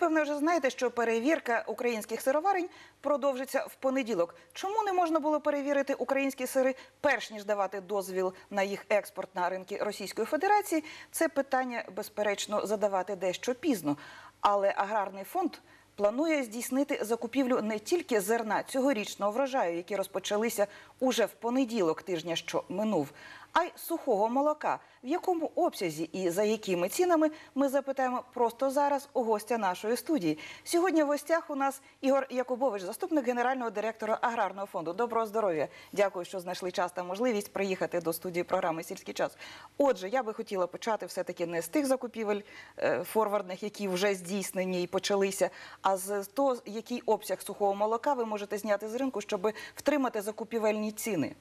Ви певно вже знаєте, що перевірка українських сироварень продовжиться в понеділок. Чому не можна було перевірити українські сири, перш ніж давати дозвіл на їх експорт на ринки Російської Федерації? Це питання, безперечно, задавати дещо пізно. Але аграрний фонд планує здійснити закупівлю не тільки зерна цьогорічного врожаю, які розпочалися уже в понеділок тижня, що минув, а й сухого молока. В якому обсязі і за якими цінами ми запитаємо просто зараз у гостя нашої студії. Сьогодні в гостях у нас Ігор Якубович, заступник генерального директора аграрного фонду. Доброго здоров'я! Дякую, що знайшли час та можливість приїхати до студії програми Сільський час. Отже, я би хотіла почати все таки не з тих закупівель е, форвардних, які вже здійснені і почалися, а з того, який обсяг сухого молока ви можете зняти з ринку, щоб втримати закупівельні ціни.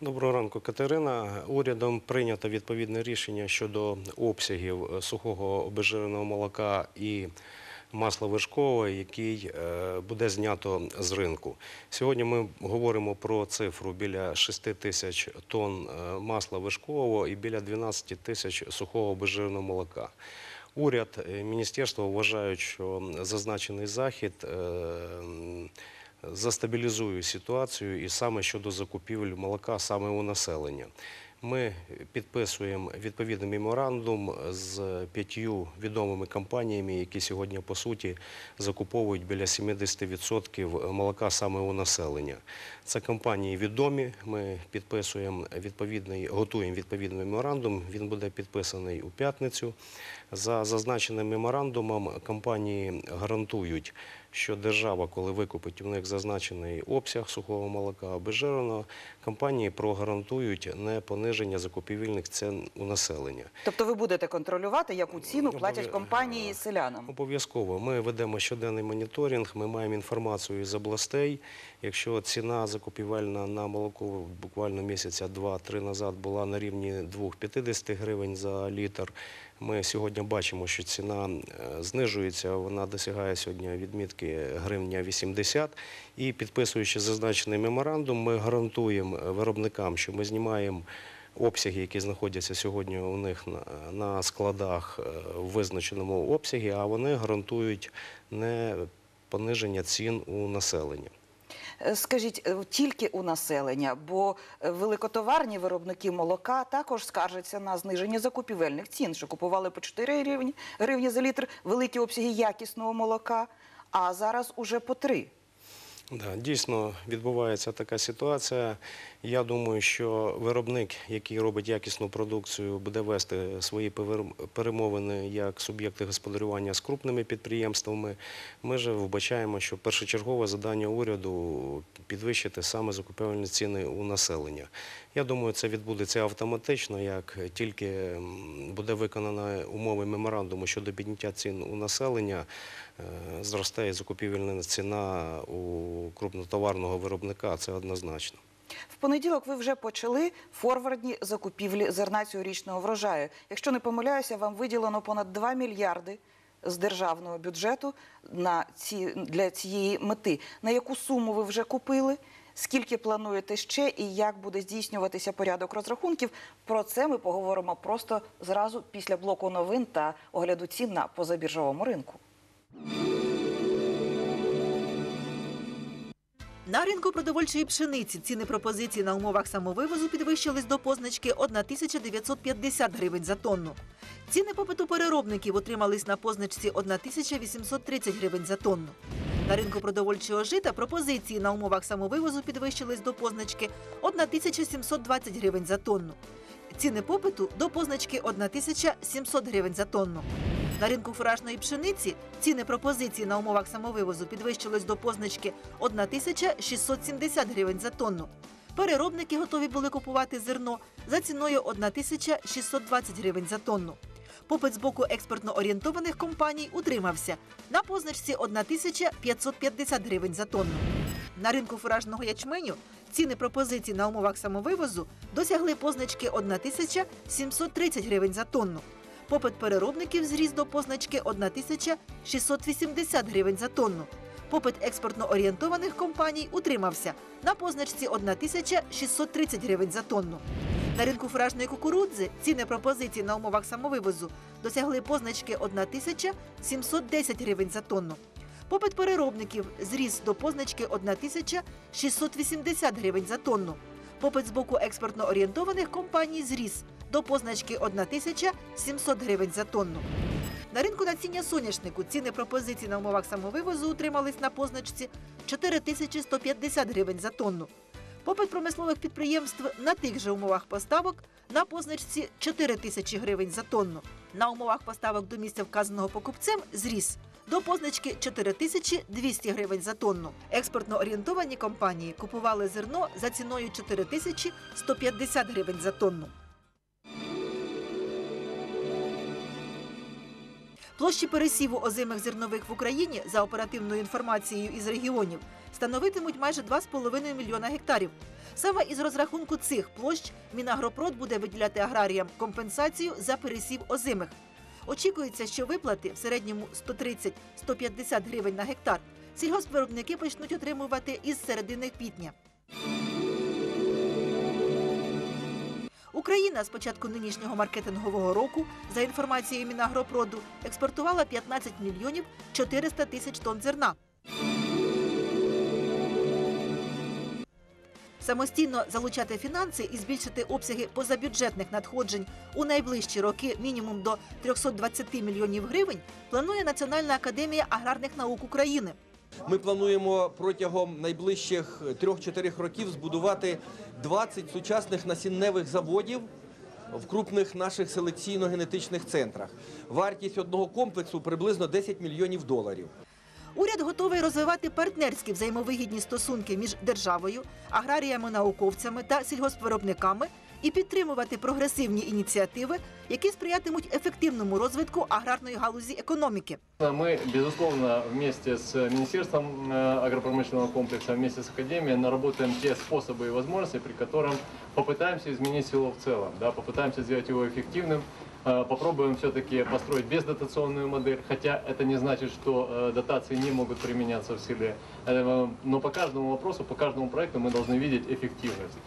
Доброго ранку, Катерина. Урядом прийнято відповідне рішення щодо обсягів е, сухого обезжиреного молока і масла вершкового, який е, буде знято з ринку. Сьогодні ми говоримо про цифру біля 6 тисяч тонн е, масла вершкового і біля 12 тисяч сухого обезжиреного молока. Уряд, міністерство вважають, що зазначений захід застабілізує ситуацію і саме щодо закупівель молока саме у населення. Ми підписуємо відповідний меморандум з п'ятью відомими компаніями, які сьогодні по суті закуповують біля 70% молока саме у населення. Це компанії відомі. Ми підписуємо відповідний, готуємо відповідний меморандум. Він буде підписаний у п'ятницю. За зазначеним меморандумом компанії гарантують, що держава, коли викупить у них зазначений обсяг сухого молока обезжиреного, компанії прогарантують не пониження закупівельних цін у населення. Тобто ви будете контролювати, яку ціну платять компанії селянам. Обов'язково. Ми ведемо щоденний моніторинг, ми маємо інформацію із областей. Якщо ціна закупівельна на молоко буквально місяця два-три назад була на рівні 2,50 гривень за літр, ми сьогодні бачимо, що ціна е, знижується, вона досягає сьогодні відмітки гривня 80. І підписуючи зазначений меморандум, ми гарантуємо виробникам, що ми знімаємо обсяги, які знаходяться сьогодні у них на, на складах е, в визначеному обсягі, а вони гарантують не пониження цін у населення. Е, Скажіть, е, тільки у населення, бо е, великотоварні виробники молока також скаржаться на зниження закупівельних цін, що купували по 4 гривні, гривні за літр, великі обсяги якісного молока, а зараз уже по 3. Да, дійсно відбувається така ситуація. Я думаю, що виробник, який робить якісну продукцію, буде вести свої перемовини як суб'єкти господарювання з крупними підприємствами. Ми ж вбачаємо, що першочергове завдання уряду підвищити саме закупівельні ціни у населення. Я думаю, це відбудеться автоматично, як тільки буде виконана умови меморандуму щодо підняття цін у населення, е, зросте і закупівельна ціна у крупнотоварного виробника. Це однозначно. В понеділок ви вже почали форвардні закупівлі зерна цьогорічного врожаю. Якщо не помиляюся, вам виділено понад 2 мільярди з державного бюджету на ці, для цієї мети. На яку суму ви вже купили? Скільки плануєте ще і як буде здійснюватися порядок розрахунків? Про це ми поговоримо просто зразу після блоку новин та огляду цін на позабіржовому ринку. На ринку продовольчої пшениці ціни пропозиції на умовах самовивозу підвищились до позначки 1950 гривень за тонну. Ціни попиту переробників утримались на позначці 1830 гривень за тонну. На ринку продовольчого жита пропозиції на умовах самовивозу підвищились до позначки 1720 гривень за тонну. Ціни попиту до позначки 1700 гривень за тонну. На ринку фуражної пшениці ціни пропозиції на умовах самовивозу підвищились до позначки 1670 гривень за тонну. Переробники готові були купувати зерно за ціною 1620 гривень за тонну. Попит з боку експортно орієнтованих компаній утримався на позначці 1550 гривень за тонну. На ринку фуражного ячменю ціни пропозицій на умовах самовивозу досягли позначки 1730 гривень за тонну. Попит переробників зріс до позначки 1680 гривень за тонну. Попит експортно орієнтованих компаній утримався на позначці 1630 гривень за тонну. На ринку фуражної кукурудзи ціни пропозицій на умовах самовивозу досягли позначки 1710 гривень за тонну. Попит переробників зріс до позначки 1680 гривень за тонну. Попит з боку експортно орієнтованих компаній зріс до позначки 1700 гривень за тонну. На ринку насіння соняшнику ціни пропозицій на умовах самовивозу утримались на позначці 4150 гривень за тонну. Попит промислових підприємств на тих же умовах поставок на позначці 4 тисячі гривень за тонну. На умовах поставок до місця вказаного покупцем зріс до позначки 4200 гривень за тонну. Експортно орієнтовані компанії купували зерно за ціною 4150 гривень за тонну. Площі пересіву озимих зернових в Україні за оперативною інформацією із регіонів становитимуть майже 2,5 мільйона гектарів. Саме із розрахунку цих площ Мінагропрод буде виділяти аграріям компенсацію за пересів озимих. Очікується, що виплати в середньому 130-150 гривень на гектар сільгоспвиробники почнуть отримувати із середини квітня. Україна з початку нинішнього маркетингового року, за інформацією Мінагропроду, експортувала 15 мільйонів 400 тисяч тонн зерна. Самостійно залучати фінанси і збільшити обсяги позабюджетних надходжень у найближчі роки мінімум до 320 мільйонів гривень планує Національна академія аграрних наук України. Ми плануємо протягом найближчих 3-4 років збудувати 20 сучасних насінневих заводів в крупних наших селекційно-генетичних центрах. Вартість одного комплексу приблизно 10 мільйонів доларів. Уряд готовий розвивати партнерські взаємовигідні стосунки між державою, аграріями, науковцями та сільгоспвиробниками і підтримувати прогресивні ініціативи, які сприятимуть ефективному розвитку аграрної галузі економіки. Мы, безусловно, вместе с Министерством э, агропромышленного комплекса, вместе с Академией наработаем те способы и возможности, при котором попытаемся изменить село в целом, да, попытаемся сделать его эффективным, э, попробуем все-таки построить бездотационную модель, хотя это не значит, что э, дотации не могут применяться в селе, Э, но по каждому вопросу, по каждому проекту мы должны видеть эффективность.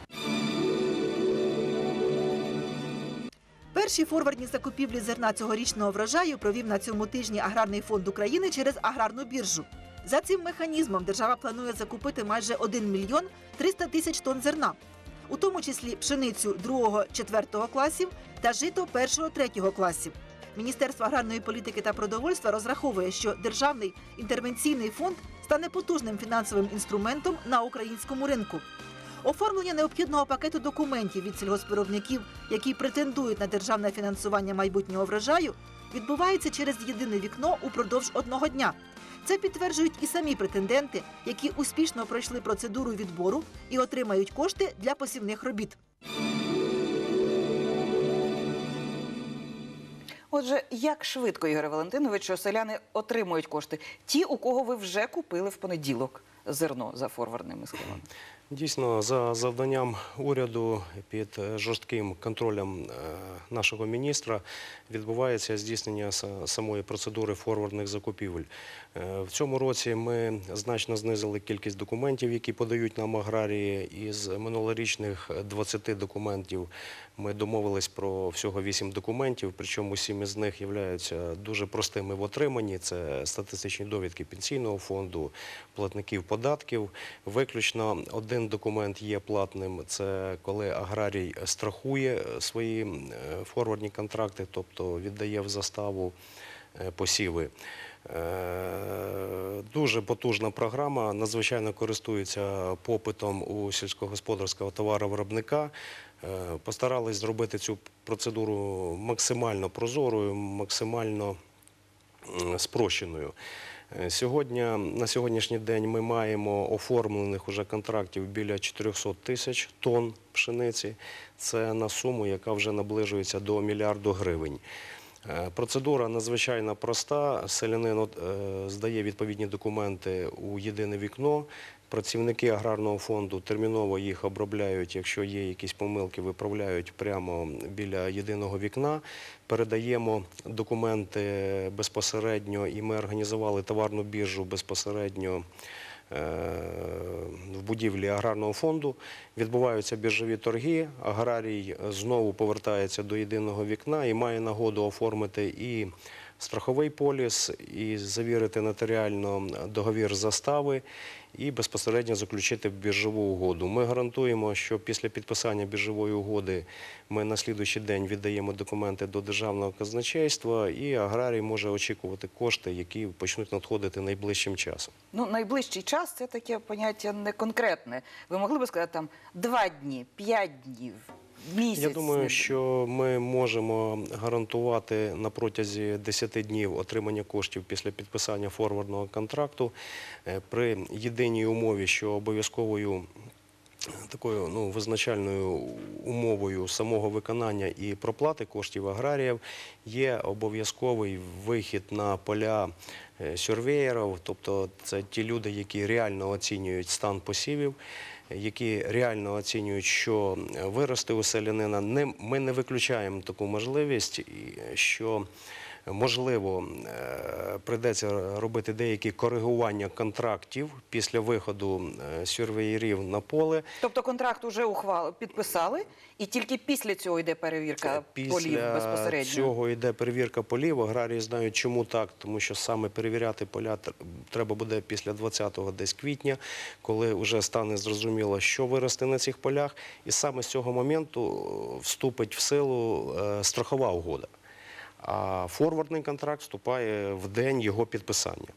Перші форвардні закупівлі зерна цьогорічного врожаю провів на цьому тижні Аграрний фонд України через аграрну біржу. За цим механізмом держава планує закупити майже 1 мільйон 300 тисяч тонн зерна, у тому числі пшеницю 2-4 класів та жито 1-3 класів. Міністерство аграрної політики та продовольства розраховує, що державний інтервенційний фонд стане потужним фінансовим інструментом на українському ринку. Оформлення необхідного пакету документів від сільгоспвиробників, які претендують на державне фінансування майбутнього врожаю, відбувається через єдине вікно упродовж одного дня. Це підтверджують і самі претенденти, які успішно пройшли процедуру відбору і отримають кошти для посівних робіт. Отже, як швидко, Ігоре Валентиновичу, селяни отримують кошти? Ті, у кого ви вже купили в понеділок зерно за форвардними схемами. Дійсно, за завданням уряду під е, жорстким контролем е, нашого міністра відбувається здійснення самої процедури форвардних закупівель. Е, В цьому році ми значно знизили кількість документів, які подають нам аграрії. Із минулорічних 20 документів ми домовились про всього 8 документів, причому 7 із них являються дуже простими в отриманні. Це статистичні довідки пенсійного фонду, платників податків. Виключно один документ є платним. Це коли аграрій страхує свої е, форвардні контракти, тобто віддає в заставу е, посіви. Е, Дуже потужна програма, надзвичайно користується попитом у сільськогосподарського товаровиробника. Е, Постарались зробити цю процедуру максимально прозорою, максимально спрощеною. Е, Сьогодні, на сьогоднішній день ми маємо оформлених уже контрактів біля 400 тисяч тонн пшениці. Це на суму, яка вже наближується до мільярду гривень. Е, Процедура надзвичайно проста. Селянин е, здає відповідні документи у єдине вікно. Працівники аграрного фонду терміново їх обробляють, якщо є якісь помилки, виправляють прямо біля єдиного вікна. Передаємо документи безпосередньо, і ми організували товарну біржу безпосередньо в будівлі аграрного фонду. Відбуваються біржові торги. Аграрій знову повертається до єдиного вікна і має нагоду оформити і страховий поліс, і завірити нотаріально договір застави, і безпосередньо заключити біржову угоду. Ми гарантуємо, що після підписання біржової угоди ми на слідуючий день віддаємо документи до державного казначейства, і аграрій може очікувати кошти, які почнуть надходити найближчим часом. Ну, найближчий час це таке поняття не конкретне. Ви могли би сказати там два дні, п'ять днів, місяць? Я думаю, що ми можемо гарантувати на протязі 10 днів отримання коштів після підписання форвардного контракту е, при єдиній умові, що обов'язковою такою ну, визначальною умовою самого виконання і проплати коштів аграріїв є обов'язковий вихід на поля е, сюрвеєрів, тобто це ті люди, які реально оцінюють стан посівів, які реально оцінюють, що виросте у селянина. Ми не виключаємо таку можливість, що можливо е, прийдеться робити деякі коригування контрактів після виходу е, сюрвеєрів на поле. Тобто контракт уже ухвал підписали, і тільки після цього йде перевірка полів Після безпосередньо. цього йде перевірка полів. Аграрії знають, чому так, тому що саме перевіряти поля треба буде після 20-го десь квітня, коли вже стане зрозуміло, що виросте на цих полях, і саме з цього моменту е, вступить в силу е, страхова угода. А форвардний контракт вступає в день його підписання.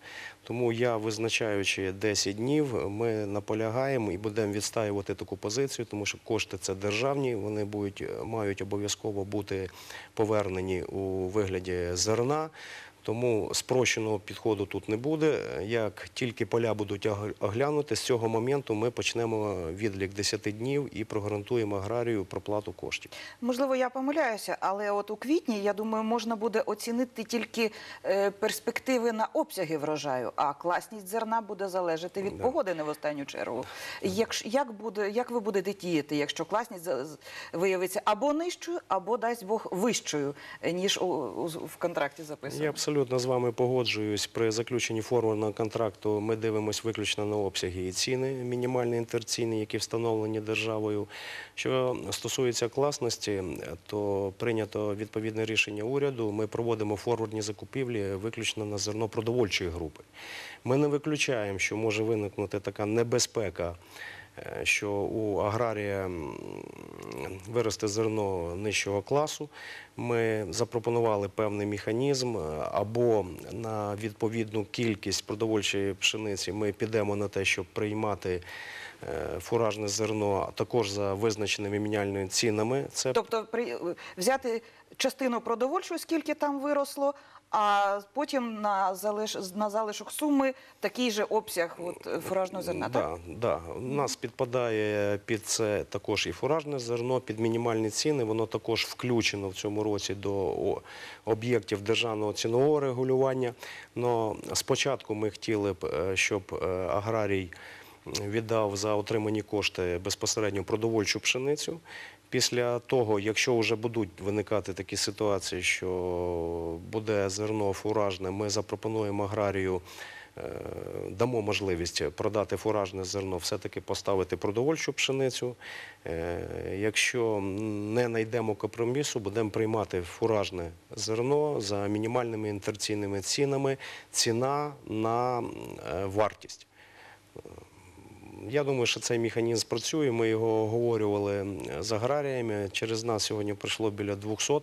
Тому я, визначаючи 10 днів, ми наполягаємо і будемо відстаювати таку позицію, тому що кошти це державні, вони будуть, мають обов'язково бути повернені у вигляді зерна. Тому спрощеного підходу тут не буде. Як тільки поля будуть оглянути, з цього моменту ми почнемо відлік 10 днів і прогарантуємо аграрію проплату коштів. Можливо, я помиляюся, але от у квітні, я думаю, можна буде оцінити тільки е, перспективи на обсяги врожаю, а класність зерна буде залежати від Да. погоди не в останню чергу. Як, як, буде, як ви будете діяти, якщо класність виявиться або нижчою, або дасть Бог вищою, е, ніж у, у- в контракті записано? Абсолютно з вами погоджуюсь. При заключенні форвардного контракту ми дивимося виключно на обсяги і ціни, мінімальні інтерційні, які встановлені державою. Що стосується класності, то прийнято відповідне рішення уряду. Ми проводимо форвардні закупівлі виключно на зерно продовольчої групи. Ми не виключаємо, що може виникнути така небезпека. Е, Що у аграрія виросте зерно нижчого класу. Ми запропонували певний механізм е, або на відповідну кількість продовольчої пшениці ми підемо на те, щоб приймати е, фуражне зерно, також за визначеними міняльними цінами. Це Тобто при, взяти частину продовольчої, скільки там виросло, а потім на, залиш, на залишок суми такий же обсяг от, е, фуражного зерна, так? Да, да. У нас підпадає під це також і фуражне зерно, під мінімальні ціни. Воно також включено в цьому році до об'єктів державного цінового регулювання. Но спочатку ми хотіли б, е, щоб е, аграрій віддав за отримані кошти безпосередньо продовольчу пшеницю. Після того, якщо вже будуть виникати такі ситуації, що буде зерно фуражне, ми запропонуємо аграрію е, дамо можливість продати фуражне зерно, все-таки поставити продовольчу пшеницю. Е, Якщо не знайдемо компромісу, будемо приймати фуражне зерно за мінімальними інтерційними цінами, ціна на е, вартість. Я думаю, що цей механізм працює. Ми його оговорювали з аграріями. Через нас сьогодні прийшло біля 200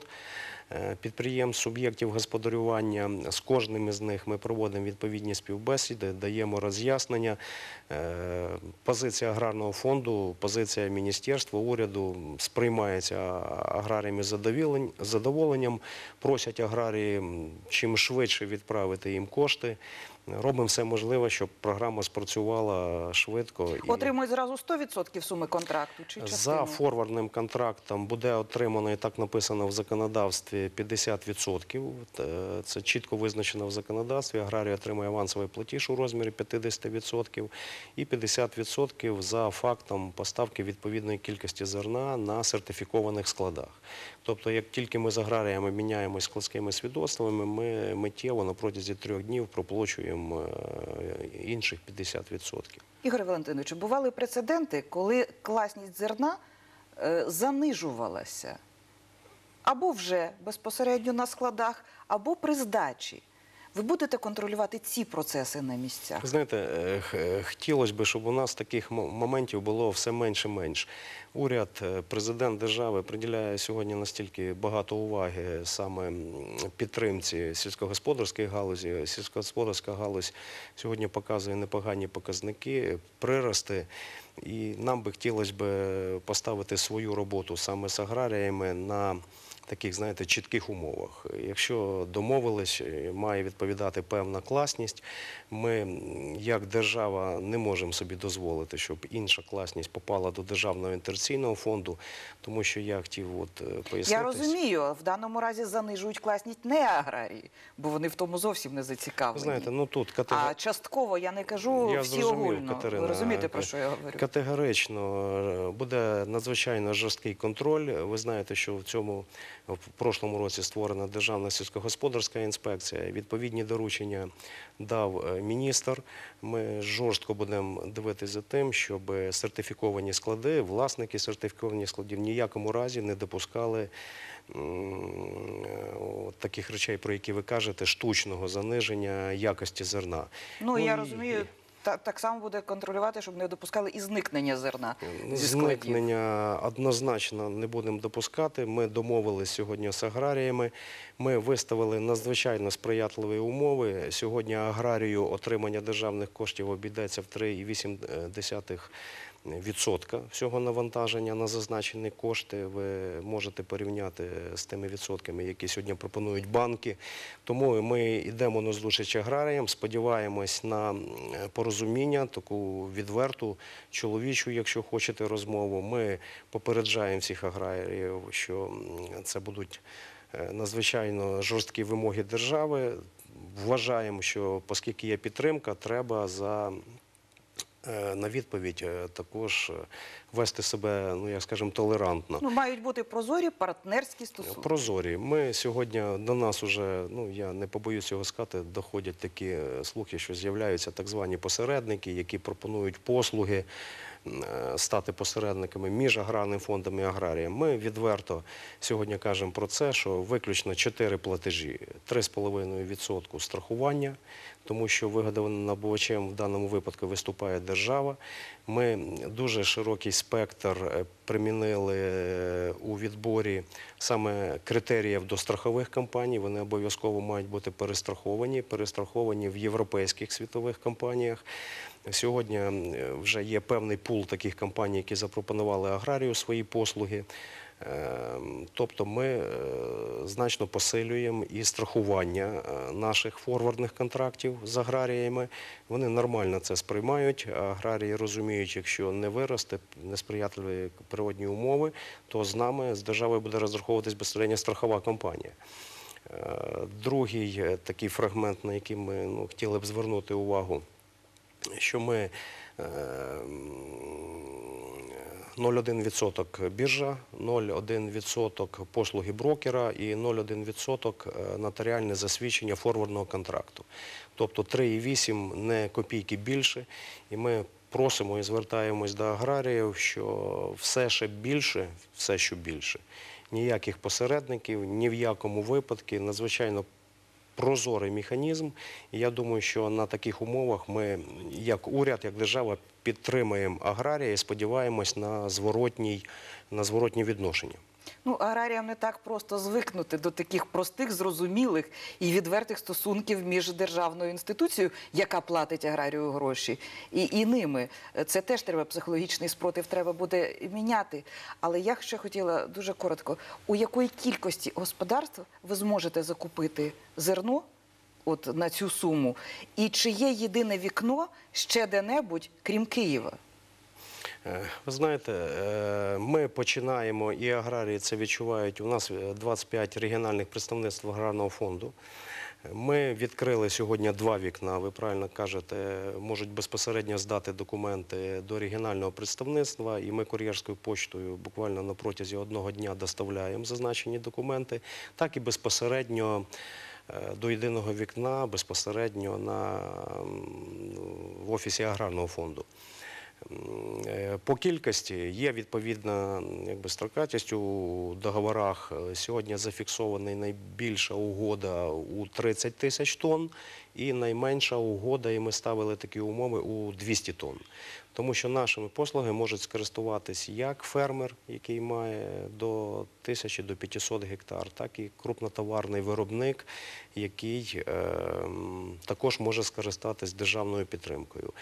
е, підприємств, суб'єктів господарювання. З кожним із них ми проводимо відповідні співбесіди, даємо роз'яснення. Е, Позиція аграрного фонду, позиція міністерства, уряду сприймається аграріями задоволенням. Просять аграрії чим швидше відправити їм кошти. Робимо все можливе, щоб програма спрацювала швидко. і- Отримують зразу 100% суми контракту чи за частину? форвардним контрактом буде отримано, і так написано в законодавстві, 50%. Е, Це чітко визначено в законодавстві. Аграрій отримує авансовий платіж у розмірі 50% і 50% за фактом поставки відповідної кількості зерна на сертифікованих складах. Тобто, як тільки ми з аграріями міняємось складськими свідоцтвами, ми миттєво на протязі трьох днів проплачуємо е, інших 50%. Ігор Валентинович, бували прецеденти, коли класність зерна е, занижувалася або вже безпосередньо на складах, або при здачі. Ви будете контролювати ці процеси на місцях? Знаєте, е, е, хотілося б, щоб у нас таких моментів було все менше і менше. Уряд, е, президент держави приділяє сьогодні настільки багато уваги саме підтримці сільськогосподарської галузі. Сільськогосподарська галузь сьогодні показує непогані показники, прирости. І нам би хотілося б поставити свою роботу саме з аграріями на таких, знаєте, чітких умовах. Якщо домовились, е, має відповідати певна класність. Ми, як держава, не можемо собі дозволити, щоб інша класність попала до державного інтерційного фонду, тому що я хотів от е, пояснити. Я розумію, в даному разі занижують класність не аграрії, бо вони в тому зовсім не зацікавлені. знаєте, ну тут А частково я не кажу Я всі огульно. Катерина. Ви розумієте, про що я говорю? Категорично е, буде надзвичайно жорсткий контроль. Ви знаєте, що в цьому в прошлому році створена Державна сільськогосподарська інспекція. Відповідні доручення дав е, міністр. Ми жорстко будемо дивитися за тим, щоб сертифіковані склади, власники сертифікованих складів ніякому разі не допускали е, таких речей, про які ви кажете, штучного заниження якості зерна. Ну, я і- розумію, та, так само буде контролювати, щоб не допускали і зникнення зерна зі складів. Зникнення однозначно не будемо допускати. Ми домовилися сьогодні з аграріями. Ми виставили надзвичайно сприятливі умови. Сьогодні аграрію отримання державних коштів обійдеться в 3,8% відсотка всього навантаження на зазначені кошти. Ви можете порівняти з тими відсотками, які сьогодні пропонують банки. Тому ми йдемо на зустріч аграріям, сподіваємось на порозуміння, таку відверту, чоловічу, якщо хочете, розмову. Ми попереджаємо всіх аграріїв, що це будуть е, надзвичайно жорсткі вимоги держави. Вважаємо, що оскільки є підтримка, треба за на відповідь е, також е, вести себе, ну як скажемо, толерантно. Ну, мають бути прозорі партнерські стосунки. Прозорі. Ми сьогодні до нас уже, ну я не побоюсь цього сказати, доходять такі е, слухи, що з'являються так звані посередники, які пропонують послуги е, стати посередниками між аграрним фондом і аграрієм. Ми відверто сьогодні кажемо про це, що виключно 4 платежі, 3,5% страхування, тому що вигодованим набувачем в даному випадку виступає держава. Ми дуже широкий спектр е, примінили е, у відборі саме критеріїв до страхових компаній. Вони обов'язково мають бути перестраховані, перестраховані в європейських світових компаніях. Сьогодні е, вже є певний пул таких компаній, які запропонували аграрію свої послуги. Е, Тобто ми е, значно посилюємо і страхування е, наших форвардних контрактів з аграріями. Вони нормально це сприймають. Аграрії розуміють, якщо не виросте несприятливі природні умови, то з нами, з державою буде розраховуватись безпосередньо страхова компанія. Е, Другий такий фрагмент, на який ми ну, хотіли б звернути увагу, що ми 0,1% біржа, 0,1% послуги брокера і 0,1% е, нотаріальне засвідчення форвардного контракту. Тобто 3,8 не копійки більше. І ми просимо і звертаємось до аграріїв, що все ще більше, все що більше. Ніяких посередників, ні в якому випадку, надзвичайно прозорий механізм. Я думаю, що на таких умовах ми, як уряд, як держава, підтримаємо аграрія і сподіваємось на зворотні відношення. Ну, аграріям не так просто звикнути до таких простих, зрозумілих і відвертих стосунків між державною інституцією, яка платить аграрію гроші, і, і ними. Це теж треба психологічний спротив, треба буде міняти. Але я ще хотіла дуже коротко: у якої кількості господарств ви зможете закупити зерно от на цю суму? І чи є єдине вікно ще де-небудь, крім Києва? Е, Ви знаєте, е, ми починаємо, і аграрії це відчувають. У нас е, 25 регіональних представництв аграрного фонду. Ми відкрили сьогодні два вікна. Ви правильно кажете, можуть безпосередньо здати документи до регіонального представництва, і ми кур'єрською поштою буквально на протязі одного дня доставляємо зазначені документи, так і безпосередньо. е, До єдиного вікна безпосередньо на, в офісі аграрного фонду. По кількості є відповідна якби, строкатість у договорах. Сьогодні зафіксована найбільша угода у 30 тисяч тонн і найменша угода, і ми ставили такі умови у 200 тонн. Тому що нашими послугами можуть скористуватись як фермер, який має до 1000 до 500 гектар, так і крупнотоварний виробник, який е, також може скористатись державною підтримкою.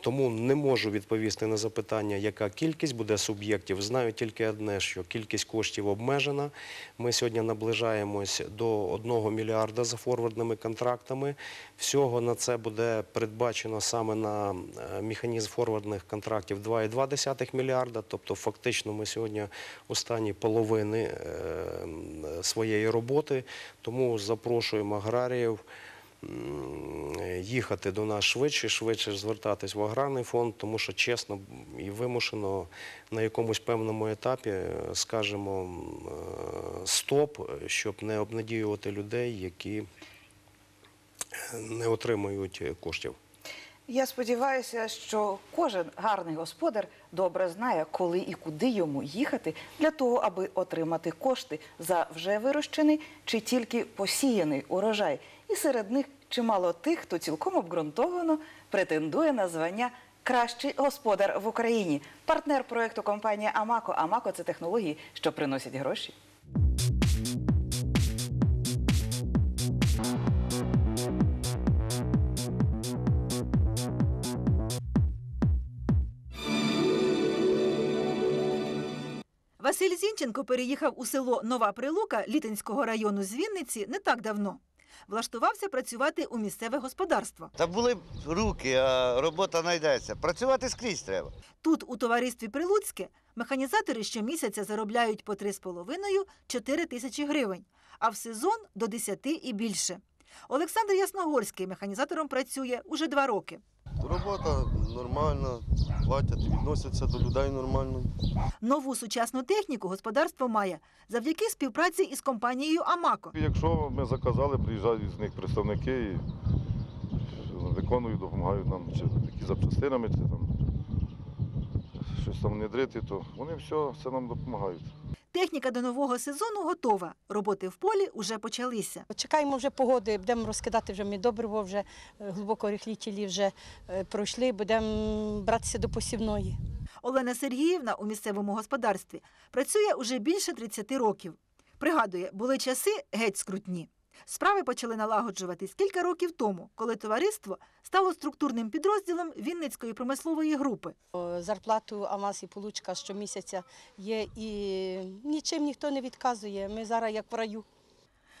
Тому не можу відповісти на запитання, яка кількість буде суб'єктів. Знаю тільки одне, що кількість коштів обмежена. Ми сьогодні наближаємось до 1 мільярда за форвардними контрактами. Всього на це буде передбачено саме на е, механізм форвардних контрактів 2,2 мільярда. Тобто, фактично, ми сьогодні у стані половини е, своєї роботи. Тому запрошуємо аграріїв їхати до нас швидше, швидше звертатись в аграрний фонд, тому що чесно і вимушено на якомусь певному етапі е, скажемо стоп, щоб не обнадіювати людей, які не отримують коштів. Я сподіваюся, що кожен гарний господар добре знає, коли і куди йому їхати для того, аби отримати кошти за вже вирощений чи тільки посіяний урожай. І серед них чимало тих, хто цілком обґрунтовано претендує на звання Кращий господар в Україні. Партнер проекту компанія Амако. Амако це технології, що приносять гроші. Василь Зінченко переїхав у село Нова Прилука Літинського району з Вінниці не так давно. Влаштувався працювати у місцеве господарство. Та були б руки, а робота знайдеться. Працювати скрізь треба. Тут, у товаристві Прилуцьке, механізатори щомісяця заробляють по 3,5-4 тисячі гривень, а в сезон до 10 і більше. Олександр Ясногорський механізатором працює уже два роки. Робота нормальна, платять, відносяться до людей нормально. Нову сучасну техніку господарство має завдяки співпраці із компанією Амако. Якщо ми заказали, приїжджають з них представники і виконують, допомагають нам чи такі запчастинами, чи там щось там внедрити, то вони все, все нам допомагають. Техніка до нового сезону готова. Роботи в полі вже почалися. Чекаємо вже погоди, будемо розкидати вже добриво, вже е, глибоко рихлітілі вже е, пройшли, будемо братися до посівної. Олена Сергіївна у місцевому господарстві працює уже більше 30 років. Пригадує, були часи геть скрутні. Справи почали налагоджуватись кілька років тому, коли товариство стало структурним підрозділом Вінницької промислової групи. Зарплату Амаз і Получка щомісяця є і нічим ніхто не відказує. Ми зараз як в раю.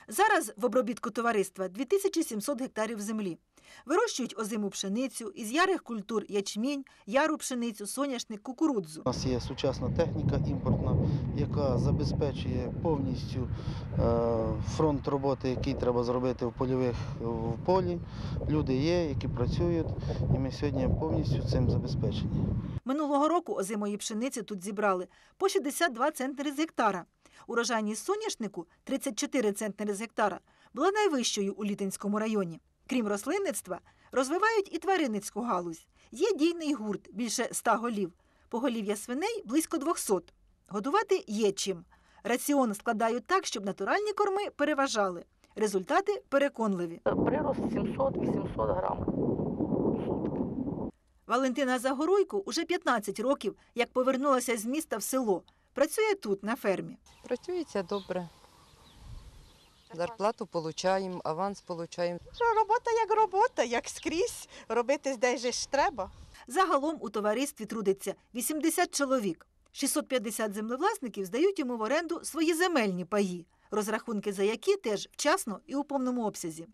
Зараз в обробітку товариства 2700 гектарів землі. Вирощують озиму пшеницю, із ярих культур ячмінь, яру пшеницю, соняшник, кукурудзу. У нас є сучасна техніка імпортна, яка забезпечує повністю е, фронт роботи, який треба зробити в польових в полі. Люди є, які працюють, і ми сьогодні повністю цим забезпечені. Минулого року озимої пшениці тут зібрали по 62 центнери з гектара. Урожайність соняшнику 34 центнери з гектара була найвищою у Літинському районі. Крім рослинництва, розвивають і тваринницьку галузь. Є дійний гурт більше 100 голів. Поголів'я свиней близько 200. Годувати є чим. Раціон складають так, щоб натуральні корми переважали. Результати переконливі. Прирост 700-800 грам. Валентина Загоруйко уже 15 років, як повернулася з міста в село. Працює тут, на фермі. Працюється добре. Зарплату получаємо, аванс получаємо. Робота як робота, як скрізь. Робити десь же ж треба. Загалом у товаристві трудиться 80 чоловік. 650 землевласників здають йому в оренду свої земельні паї, розрахунки за які теж вчасно і у повному обсязі.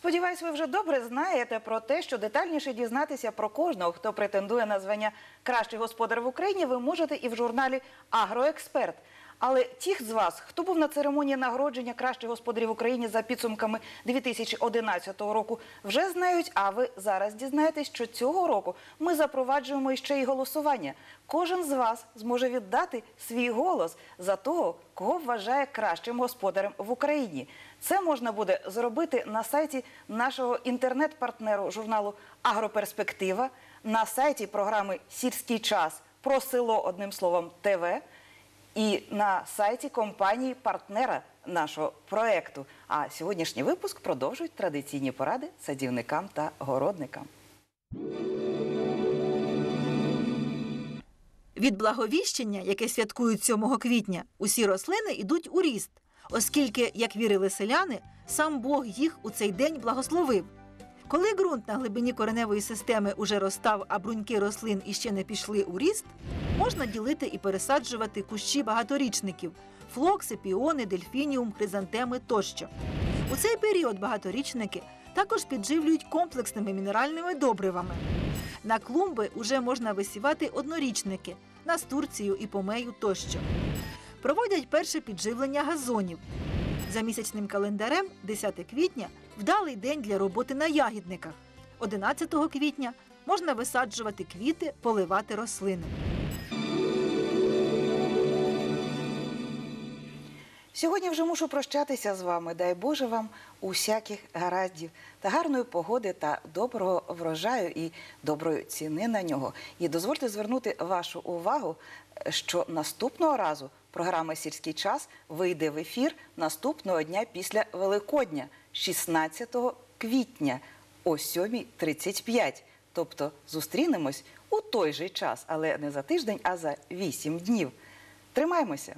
Сподіваюсь, ви вже добре знаєте про те, що детальніше дізнатися про кожного, хто претендує на звання Кращий господар в Україні, ви можете і в журналі Агроексперт. Але ті з вас, хто був на церемонії нагородження кращих господарів в Україні за підсумками 2011 року, вже знають. А ви зараз дізнаєтесь, що цього року ми запроваджуємо іще й голосування. Кожен з вас зможе віддати свій голос за того, кого вважає кращим господарем в Україні. Це можна буде зробити на сайті нашого інтернет-партнеру журналу Агроперспектива, на сайті програми Сільський час про село одним словом ТВ і на сайті компанії партнера нашого проекту. А сьогоднішній випуск продовжують традиційні поради садівникам та городникам. Від благовіщення, яке святкують 7 квітня, усі рослини йдуть у ріст, оскільки, як вірили селяни, сам Бог їх у цей день благословив. Коли ґрунт на глибині кореневої системи уже розстав, а бруньки рослин іще не пішли у ріст, можна ділити і пересаджувати кущі багаторічників флокси, піони, дельфініум, хризантеми тощо. У цей період багаторічники також підживлюють комплексними мінеральними добривами. На клумби уже можна висівати однорічники, настурцію і помею тощо. Проводять перше підживлення газонів. За місячним календарем, 10 квітня, вдалий день для роботи на ягідниках. 11 квітня можна висаджувати квіти, поливати рослини. Сьогодні вже мушу прощатися з вами. Дай Боже вам усяких гараздів та гарної погоди та доброго врожаю і доброї ціни на нього. І дозвольте звернути вашу увагу, що наступного разу програма Сільський час вийде в ефір наступного дня після Великодня, 16 квітня о 7.35. Тобто зустрінемось у той же час, але не за тиждень, а за 8 днів. Тримаймося!